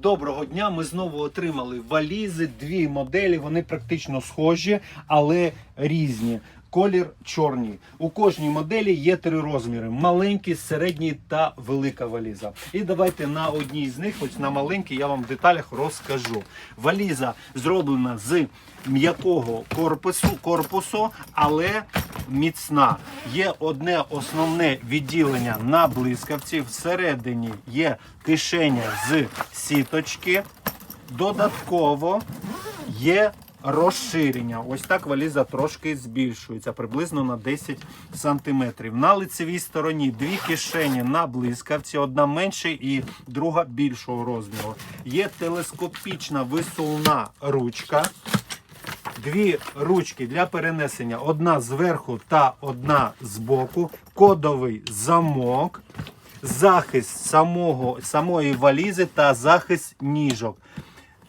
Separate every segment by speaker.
Speaker 1: Доброго дня. Ми знову отримали валізи, дві моделі. Вони практично схожі, але різні. Колір чорний. У кожній моделі є три розміри: маленький, середній та велика валіза. І давайте на одній з них, ось на маленькій, я вам в деталях розкажу. Валіза зроблена з м'якого корпусу, корпусу, але міцна. Є одне основне відділення на блискавці. Всередині є кишеня з сіточки. Додатково є розширення. Ось так валіза трошки збільшується, приблизно на 10 см. На лицевій стороні дві кишені на блискавці, одна менша і друга більшого розміру. Є телескопічна висувна ручка. Дві ручки для перенесення: одна зверху та одна збоку, кодовий замок, захист самого, самої валізи та захист ніжок.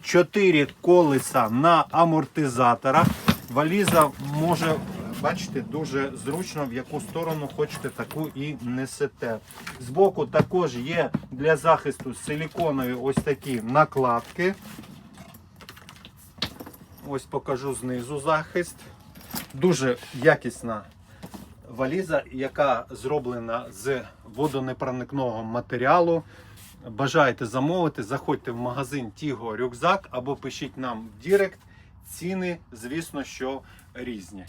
Speaker 1: Чотири колеса на амортизаторах. Валіза може, бачите, дуже зручно, в яку сторону хочете, таку і несете. Збоку також є для захисту силіконові ось такі накладки. Ось покажу знизу захист. Дуже якісна валіза, яка зроблена з водонепроникного матеріалу. Бажаєте замовити, заходьте в магазин Тіго Рюкзак або пишіть нам в Дірект. Ціни, звісно, що різні.